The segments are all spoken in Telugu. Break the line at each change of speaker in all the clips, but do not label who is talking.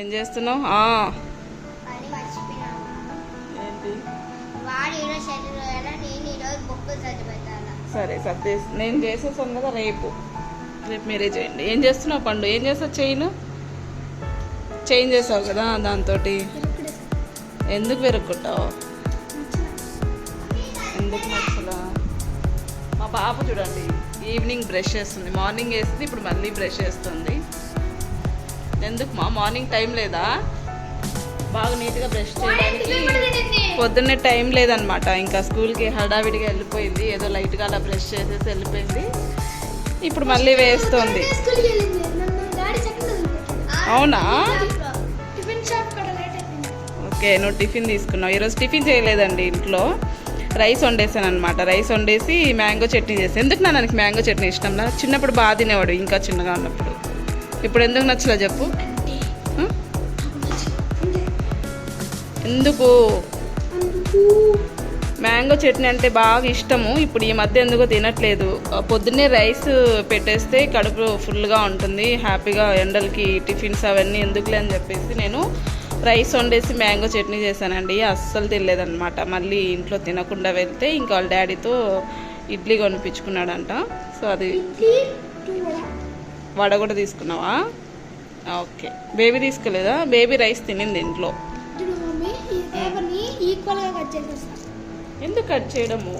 ఏం చేస్తున్నావు? సరే సర్దే నేను చేసేసాను కదా రేపు. రేపు మీరే చేయండి. ఏం చేస్తున్నావు పండు? ఏం చేస్తావు? చైన్? చైన్ చేసావు కదా దాంతో ఎందుకు వెరుక్కుంటావు? ఎందుకు నచ్చలా? మా పాప చూడండి ఈవినింగ్ బ్రష్ చేస్తుంది. మార్నింగ్ వేస్తుంది ఇప్పుడు మళ్ళీ బ్రష్ చేస్తుంది. ఎందుకు మా మార్నింగ్ టైం లేదా? బాగా నీట్గా బ్రష్ చేయడానికి పొద్దున్నే టైం లేదనమాట ఇంకా స్కూల్కి హడావిడిగా వెళ్ళిపోయింది. ఏదో లైట్గా అలా బ్రష్ చేసేసి వెళ్ళిపోయింది. ఇప్పుడు మళ్ళీ వేస్తుంది. అవునా? ఓకే నువ్వు టిఫిన్ తీసుకున్నావు. ఈరోజు టిఫిన్ చేయలేదండి ఇంట్లో. రైస్ వండేసాను అనమాట రైస్ వండేసి మ్యాంగో చట్నీ చేసాను ఎందుకు నా నాకు మ్యాంగో చట్నీ ఇష్టం నా చిన్నప్పుడు బాగా తినేవాడు ఇంకా చిన్నగా ఉన్నప్పుడు. ఇప్పుడు ఎందుకు నచ్చలే చెప్పు? ఎందుకు? మ్యాంగో చట్నీ అంటే బాగా ఇష్టము. ఇప్పుడు ఈ మధ్య ఎందుకో తినట్లేదు. పొద్దున్నే రైస్ పెట్టేస్తే కడుపు ఫుల్గా ఉంటుంది. హ్యాపీగా ఎండలకి టిఫిన్స్ అవన్నీ ఎందుకులే అని చెప్పేసి నేను రైస్ వండేసి మ్యాంగో చట్నీ చేశానండి. అస్సలు తినలేదన్నమాట. మళ్ళీ ఇంట్లో తినకుండా వెళ్తే ఇంకా వాళ్ళ డాడీతో ఇడ్లీ కొనిపించుకున్నాడంట. సో అది వడ కూడా తీసుకున్నావా? ఓకే. బేబీ తీసుకోలేదా బేబీ రైస్ తినింది ఇంట్లో. ఎందుకు కట్ చేయడము?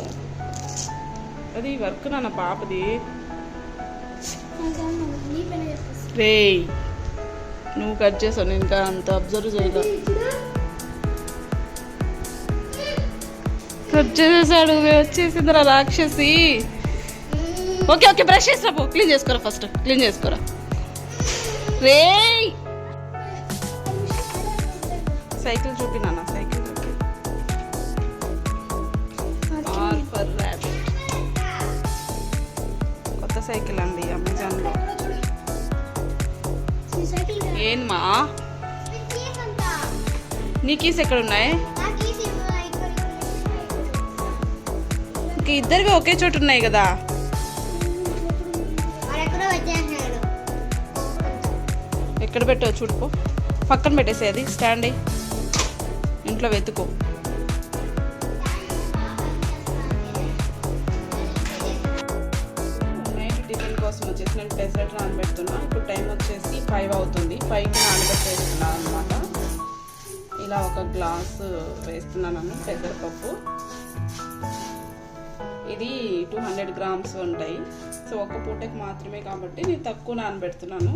అది వర్క్ నాన్న పాపది. రేయ్ నువ్వు కట్ చేసావు నేను ఇంకా అంత అబ్జర్వ్ చేయలేదు కట్ చేసేసాడు వచ్చేసిందిరా రాక్షసి. ఓకే ఓకే బ్రష్ చేసిరా పో క్లీన్ చేసుకోరా ఫస్ట్ క్లీన్ చేసుకోరా. రేయ్! సైకిల్ చూపి నాన్న. సైకిల్ చూపి. కొత్త సైకిల్ అండి అమెజాన్లో ఏంమా నీ కీస్ ఎక్కడ ఉన్నాయి. ఇద్దరివి ఒకే చోటు ఉన్నాయి కదా. ఎక్కడ పెట్టావు చూడుకో పక్కన పెట్టేసేది అది. స్టాండ్ అయ్యి ఇంట్లో వెతుకో. నైట్ టిఫిన్ కోసం వచ్చేసి నేను పెసరట్ నానబెడుతున్నా. ఇప్పుడు టైం వచ్చేసి ఫైవ్ అవుతుంది. ఫైవ్కి నానబెట్టేస్తున్నాను అనమాట ఇలా ఒక గ్లాస్ వేస్తున్నాను పెసరపప్పు ఇది టూ హండ్రెడ్ గ్రామ్స్ ఉంటాయి. సో ఒక పూటకి మాత్రమే కాబట్టి నేను తక్కువ నానబెడుతున్నాను.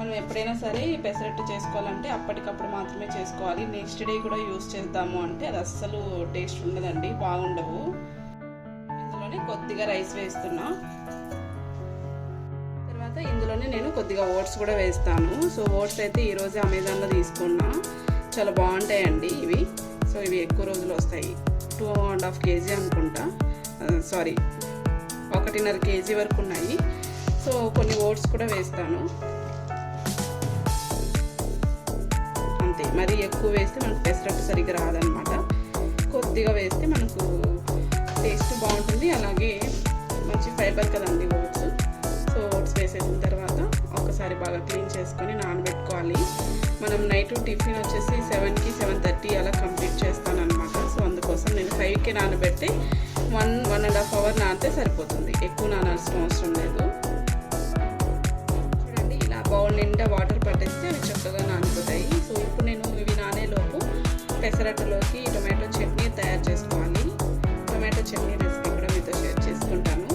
మనం ఎప్పుడైనా సరే ఈ పెసరట్టు చేసుకోవాలంటే అప్పటికప్పుడు మాత్రమే చేసుకోవాలి. నెక్స్ట్ డే కూడా యూస్ చేద్దాము అంటే అది అస్సలు టేస్ట్ ఉండదండి బాగుండవు. ఇందులోనే కొద్దిగా రైస్ వేస్తున్నా. తర్వాత ఇందులోనే నేను కొద్దిగా ఓట్స్ కూడా వేస్తాను. సో ఓట్స్ అయితే ఈరోజు అమెజాన్లో తీసుకున్నా. చాలా బాగుంటాయండి ఇవి. సో ఇవి ఎక్కువ రోజులు వస్తాయి. టూ అండ్ హాఫ్ కేజీ అనుకుంటా. సారీ ఒకటిన్నర కేజీ వరకు ఉన్నాయి. సో కొన్ని ఓట్స్ కూడా వేస్తాను. అంతే మరి ఎక్కువ వేస్తే మనకు పెసరట్టు సరిగ్గా రాదనమాట కొద్దిగా వేస్తే మనకు టేస్ట్ బాగుంటుంది. అలాగే మంచి ఫైబర్ కదండి ఓట్స్. సో ఓట్స్ వేసేసిన తర్వాత ఒకసారి బాగా క్లీన్ చేసుకొని నానబెట్టుకోవాలి. మనం నైట్ టిఫిన్ వచ్చేసి సెవెన్కి సెవెన్ థర్టీ అలా కంప్లీట్ చేస్తానమాట సో అందుకోసం నేను ఫైవ్కి నానబెట్టి one one and half hour నానితే సరిపోతుంది. ఎక్కువ నానాల్సిన అవసరం లేదు. బౌల్ నిండా వాటర్ పట్టేస్తే అవి చక్కగా నానిపోతాయి సో ఇప్పుడు నేను ఇవి నానేలోపు పెసరట్టులోకి టొమాటో చట్నీ తయారు చేసుకోవాలి. టొమాటో చట్నీ రెసిపీ కూడా మీతో షేర్ చేసుకుంటాను.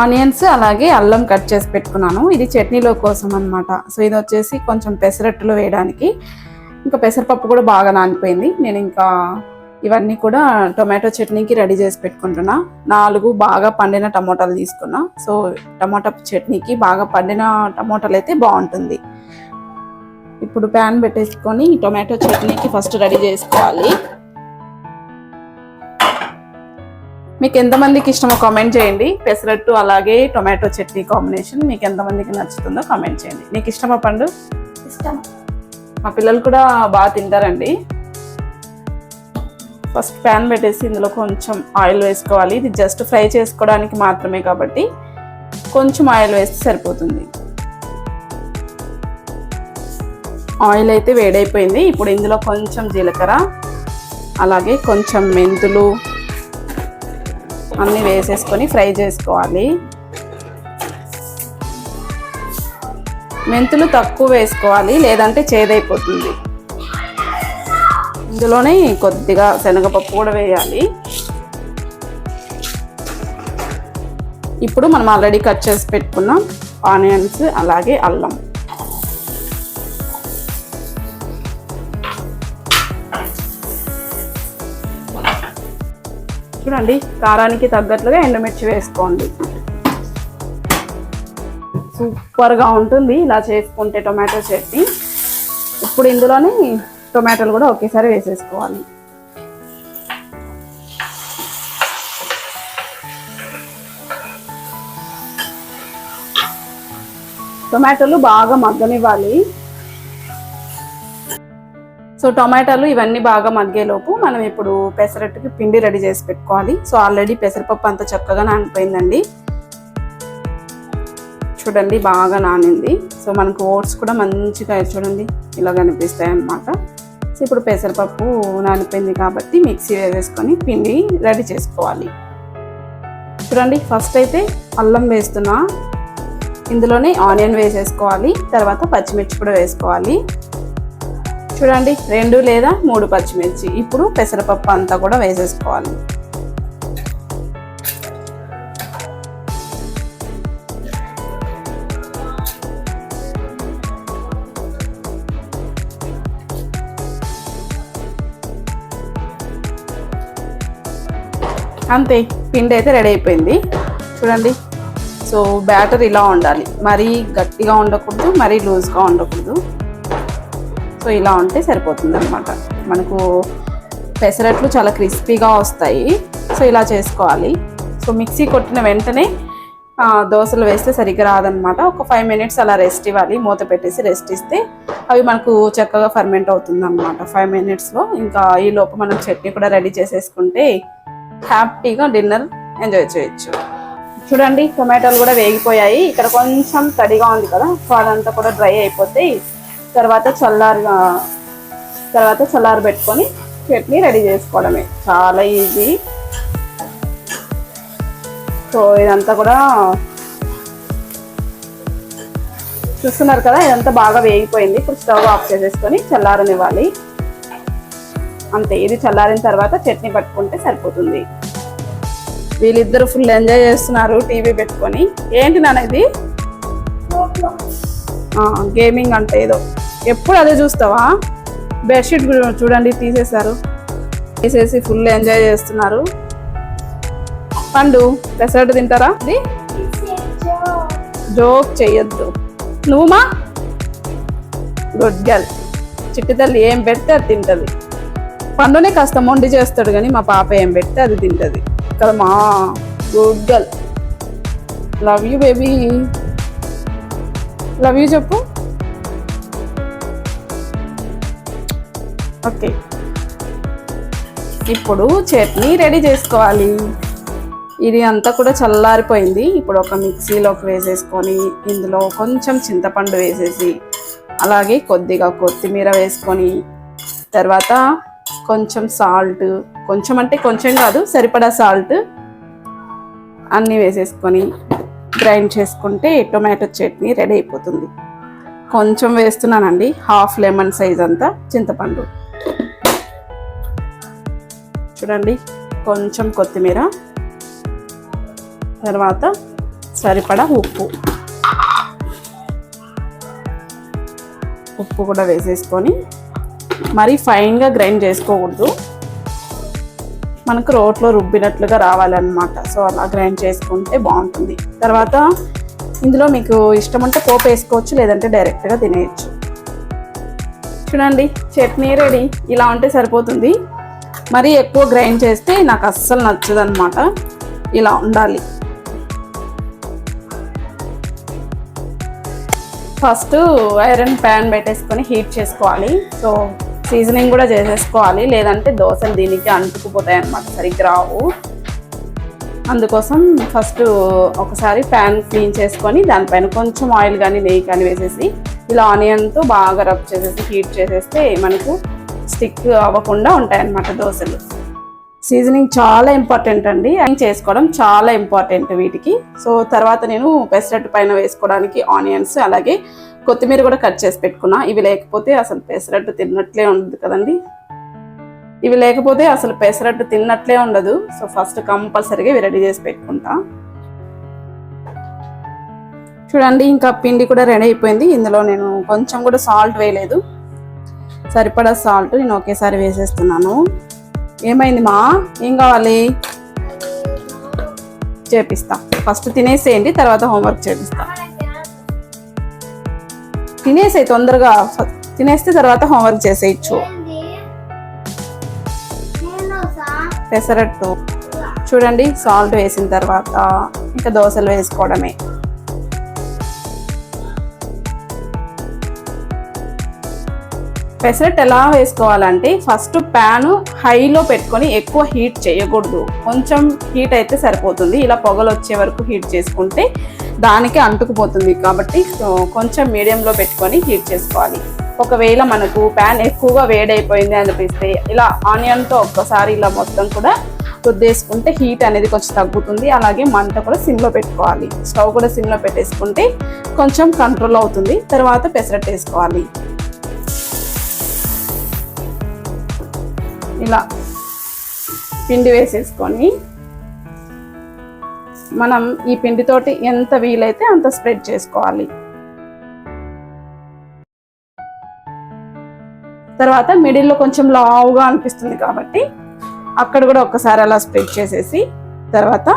ఆనియన్స్ అలాగే అల్లం కట్ చేసి పెట్టుకున్నాను. ఇది చట్నీలో కోసం అనమాట సో ఇది వచ్చేసి కొంచెం పెసరట్టులో వేయడానికి. ఇంకా పెసరపప్పు కూడా బాగా నానిపోయింది. నేను ఇంకా ఇవన్నీ కూడా టొమాటో చట్నీకి రెడీ చేసి పెట్టుకుంటున్నా. నాలుగు బాగా పండిన టమోటాలు తీసుకున్నా. సో టమాటా చట్నీకి బాగా పండిన టమోటాలు అయితే బాగుంటుంది. ఇప్పుడు ప్యాన్ పెట్టేసుకొని టొమాటో చట్నీకి ఫస్ట్ రెడీ చేసుకోవాలి. మీకు ఎంతమందికి ఇష్టమో కామెంట్ చేయండి. పెసరట్టు అలాగే టొమాటో చట్నీ కాంబినేషన్ మీకు ఎంతమందికి నచ్చుతుందో కామెంట్ చేయండి. నీకు ఇష్టమా పండు?
ఇష్టం.
మా పిల్లలు కూడా బాగా తింటారండి. ఫస్ట్ ప్యాన్ పెట్టేసి ఇందులో కొంచెం ఆయిల్ వేసుకోవాలి. ఇది జస్ట్ ఫ్రై చేసుకోవడానికి మాత్రమే కాబట్టి కొంచెం ఆయిల్ వేస్తే సరిపోతుంది. ఆయిల్ అయితే వేడైపోయింది. ఇప్పుడు ఇందులో కొంచెం జీలకర్ర అలాగే కొంచెం మెంతులు అన్నీ వేసేసుకొని ఫ్రై చేసుకోవాలి. మెంతులు తక్కువ వేసుకోవాలి లేదంటే చేదైపోతుంది. ఇందులోనే కొద్దిగా శనగపప్పు కూడా వేయాలి. ఇప్పుడు మనం ఆల్రెడీ కట్ చేసి పెట్టుకున్న ఆనియన్స్ అలాగే అల్లం. చూడండి కారానికి తగ్గట్లుగా ఎండుమిర్చి వేసుకోండి. సూపర్గా ఉంటుంది. ఇలా చేసుకుంటే టొమాటో చట్నీ. ఇప్పుడు ఇందులోనే టొమాటోలు కూడా ఒకేసారి వేసేసుకోవాలి. టొమాటోలు బాగా మగ్గనివ్వాలి. సో టొమాటోలు ఇవన్నీ బాగా మగ్గేలోపు మనం ఇప్పుడు పెసరట్టుకి పిండి రెడీ చేసి పెట్టుకోవాలి. సో ఆల్రెడీ పెసరపప్పు అంత చక్కగా నానిపోయిందండి. చూడండి బాగా నానింది. సో మనకు ఓట్స్ కూడా మంచిగా చూడండి ఇలా కనిపిస్తాయి అన్నమాట సో ఇప్పుడు పెసరపప్పు నానిపోయింది కాబట్టి మిక్సీ వేసేసుకొని పిండి రెడీ చేసుకోవాలి. చూడండి ఫస్ట్ అయితే అల్లం వేస్తున్నా. ఇందులోనే ఆనియన్ వేసేసుకోవాలి. తర్వాత పచ్చిమిర్చి కూడా వేసుకోవాలి. చూడండి రెండు లేదా మూడు పచ్చిమిర్చి. ఇప్పుడు పెసరపప్పు అంతా కూడా వేసేసుకోవాలి. అంతే పిండి అయితే రెడీ అయిపోయింది. చూడండి. సో బ్యాటర్ ఇలా ఉండాలి. మరీ గట్టిగా ఉండకూడదు మరీ లూజ్గా ఉండకూడదు. సో ఇలా ఉంటే సరిపోతుంది అనమాట మనకు పెసరట్లు చాలా క్రిస్పీగా వస్తాయి. సో ఇలా చేసుకోవాలి. సో మిక్సీ కొట్టిన వెంటనే దోశలు వేస్తే సరిగ్గా రాదనమాట ఒక ఫైవ్ మినిట్స్ అలా రెస్ట్ ఇవ్వాలి. మూత పెట్టేసి రెస్ట్ ఇస్తే అవి మనకు చక్కగా ఫర్మెంట్ అవుతుంది అనమాట ఫైవ్ మినిట్స్లో. ఇంకా ఈ లోపు మనం చట్నీ కూడా రెడీ చేసేసుకుంటే హ్యాపీగా డిన్నర్ ఎంజాయ్ చేయొచ్చు. చూడండి టొమాటోలు కూడా వేగిపోయాయి. ఇక్కడ కొంచెం తడిగా ఉంది కదా సో అదంతా కూడా డ్రై అయిపోతాయి తర్వాత చల్లారి తర్వాత చల్లారి పెట్టుకొని చట్నీ రెడీ చేసుకోవడమే. చాలా ఈజీ. సో ఇదంతా కూడా చూస్తున్నారు కదా ఇదంతా బాగా వేగిపోయింది. ఇప్పుడు స్టవ్ ఆఫ్ చేసేసుకొని చల్లారనివ్వాలి. అంతే ఇది చల్లారిన తర్వాత చట్నీ పట్టుకుంటే సరిపోతుంది. వీళ్ళిద్దరు ఫుల్ ఎంజాయ్ చేస్తున్నారు టీవీ పెట్టుకొని. ఏంటి నాన్న ఇది? గేమింగ్ అంటే ఏదో. ఎప్పుడు అదే చూస్తావా? బెడ్షీట్ చూడండి తీసేశారు. తీసేసి ఫుల్ ఎంజాయ్ చేస్తున్నారు. పండు పెసరట్టు తింటారా? ఇది? జోక్ చెయ్యొద్దు నువ్వుమా గుడ్ గర్ల్ చిట్టి తల్లి ఏం పెడితే అది తింటుంది. పండునే కాస్త మొండి చేస్తాడు కానీ మా పాప ఏం పెడితే అది తింటుంది. కదా మా good girl. Love you baby. Love you చెప్పు. ఓకే. ఇప్పుడు చట్నీ రెడీ చేసుకోవాలి. ఇది అంతా కూడా చల్లారిపోయింది. ఇప్పుడు ఒక మిక్సీలోకి వేసేసుకొని ఇందులో కొంచెం చింతపండు వేసేసి అలాగే కొద్దిగా కొత్తిమీర వేసుకొని తర్వాత కొంచెం సాల్ట్ కొంచెం అంటే కొంచెం కాదు సరిపడా సాల్ట్ అన్నీ వేసేసుకొని గ్రైండ్ చేసుకుంటే టొమాటో చట్నీ రెడీ అయిపోతుంది. కొంచెం వేస్తున్నానండి హాఫ్ లెమన్ సైజ్ అంతా చింతపండు. చూడండి కొంచెం కొత్తిమీర తర్వాత సరిపడా ఉప్పు. ఉప్పు కూడా వేసేసుకొని మరీ ఫైన్గా గ్రైండ్ చేసుకోకూడదు. మనకు రోట్లో రుబ్బినట్లుగా రావాలన్నమాట. సో అలా గ్రైండ్ చేసుకుంటే బాగుంటుంది. తర్వాత ఇందులో మీకు ఇష్టం ఉంటే పోపు వేసుకోవచ్చు లేదంటే డైరెక్ట్గా తినేయచ్చు. చూడండి చట్నీ రెడీ ఇలా ఉంటే సరిపోతుంది. మరీ ఎక్కువ గ్రైండ్ చేస్తే నాకు అస్సలు నచ్చదు అనమాట ఇలా ఉండాలి. ఫస్ట్ ఐరన్ ప్యాన్ పెట్టేసుకొని హీట్ చేసుకోవాలి. సో సీజనింగ్ కూడా చేసేసుకోవాలి. లేదంటే దోశలు దీనికి అంటుకుపోతాయి అన్నమాట సరిగ్గా రావు. అందుకోసం ఫస్ట్ ఒకసారి ప్యాన్ క్లీన్ చేసుకొని దానిపైన కొంచెం ఆయిల్ కానీ నెయ్యి కానీ వేసేసి ఇలా ఆనియన్తో బాగా రబ్ చేసేసి హీట్ చేసేస్తే మనకు స్టిక్ అవ్వకుండా ఉంటాయన్నమాట దోశలు. సీజనింగ్ చాలా ఇంపార్టెంట్ అండి. అని చేసుకోవడం చాలా ఇంపార్టెంట్ వీటికి. సో తర్వాత నేను పెసరట్టు పైన వేసుకోవడానికి ఆనియన్స్ అలాగే కొత్తిమీర కూడా కట్ చేసి పెట్టుకున్నా. ఇవి లేకపోతే అసలు పెసరట్టు తిన్నట్లే ఉండదు కదండి. ఇవి లేకపోతే అసలు పెసరట్టు తిన్నట్లే ఉండదు. సో ఫస్ట్ కంపల్సరీగా ఇవి రెడీ చేసి పెట్టుకుంటా. చూడండి ఇంకా పిండి కూడా రెడీ అయిపోయింది. ఇందులో నేను కొంచెం కూడా సాల్ట్ వేయలేదు. సరిపడా సాల్ట్ నేను ఒకేసారి వేసేస్తున్నాను. ఏమైంది మా? ఏం కావాలి? చేపిస్తా. ఫస్ట్ తినేసేయండి తర్వాత హోంవర్క్ చేపిస్తాను తినేసే తొందరగా. తినేస్తే తర్వాత హోంవర్క్ చేసేయచ్చు. పెసరట్టు. చూడండి సాల్ట్ వేసిన తర్వాత ఇంకా దోశలు వేసుకోవడమే. పెసరట్టు ఎలా వేసుకోవాలంటే ఫస్ట్ ప్యాను హైలో పెట్టుకొని ఎక్కువ హీట్ చేయకూడదు. కొంచెం హీట్ అయితే సరిపోతుంది. ఇలా పొగలు వచ్చే వరకు హీట్ చేసుకుంటే దానికి అంటుకుపోతుంది కాబట్టి కొంచెం మీడియంలో పెట్టుకొని హీట్ చేసుకోవాలి. ఒకవేళ మనకు ప్యాన్ ఎక్కువగా వేడైపోయింది అనిపిస్తే ఇలా ఆనియన్తో ఒక్కసారి ఇలా మొత్తం కూడా రుద్దేసుకుంటే హీట్ అనేది కొంచెం తగ్గుతుంది. అలాగే మంట కూడా సిమ్లో పెట్టుకోవాలి. స్టవ్ కూడా సిమ్లో పెట్టేసుకుంటే కొంచెం కంట్రోల్ అవుతుంది. తర్వాత పెసరట్టు వేసుకోవాలి. ఇలా పిండి వేసేసుకొని మనం ఈ పిండితోటి ఎంత వీలైతే అంత స్ప్రెడ్ చేసుకోవాలి. తర్వాత మిడిల్లో కొంచెం లావుగా అనిపిస్తుంది కాబట్టి అక్కడ కూడా ఒక్కసారి అలా స్ప్రెడ్ చేసేసి తర్వాత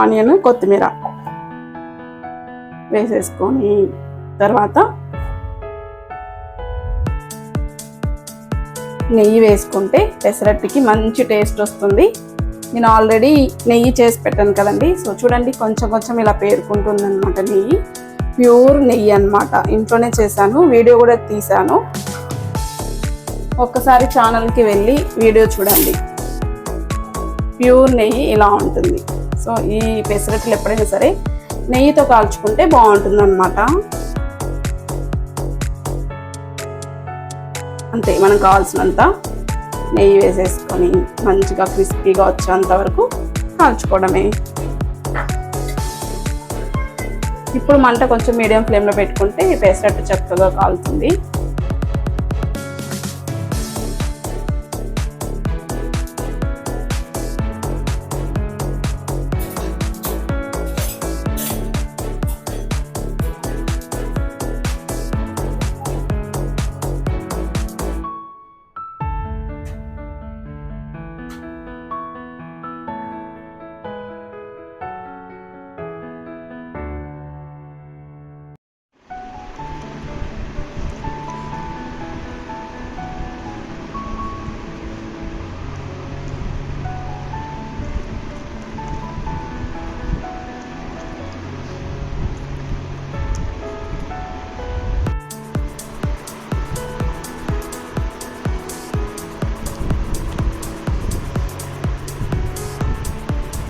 ఆనియన్ కొత్తిమీర వేసేసుకొని తర్వాత నెయ్యి వేసుకుంటే పెసరట్టుకి మంచి టేస్ట్ వస్తుంది. నేను ఆల్రెడీ నెయ్యి చేసి పెట్టాను కదండి. సో చూడండి కొంచెం కొంచెం ఇలా పేరుకుంటుంది అనమాట నెయ్యి. ప్యూర్ నెయ్యి అన్నమాట. ఇంట్లోనే చేశాను వీడియో కూడా తీశాను. ఒక్కసారి ఛానల్కి వెళ్ళి వీడియో చూడండి. ప్యూర్ నెయ్యి ఇలా ఉంటుంది. సో ఈ పెసరట్లు ఎప్పుడైనా సరే నెయ్యితో కాల్చుకుంటే బాగుంటుంది అనమాట అంతే మనకు కావాల్సినంత నెయ్యి వేసేసుకొని మంచిగా క్రిస్పీగా వచ్చేంత వరకు కాల్చుకోవడమే. ఇప్పుడు మంట కొంచెం మీడియం ఫ్లేమ్లో పెట్టుకుంటే పెసరట్టు చక్కగా కాలుతుంది.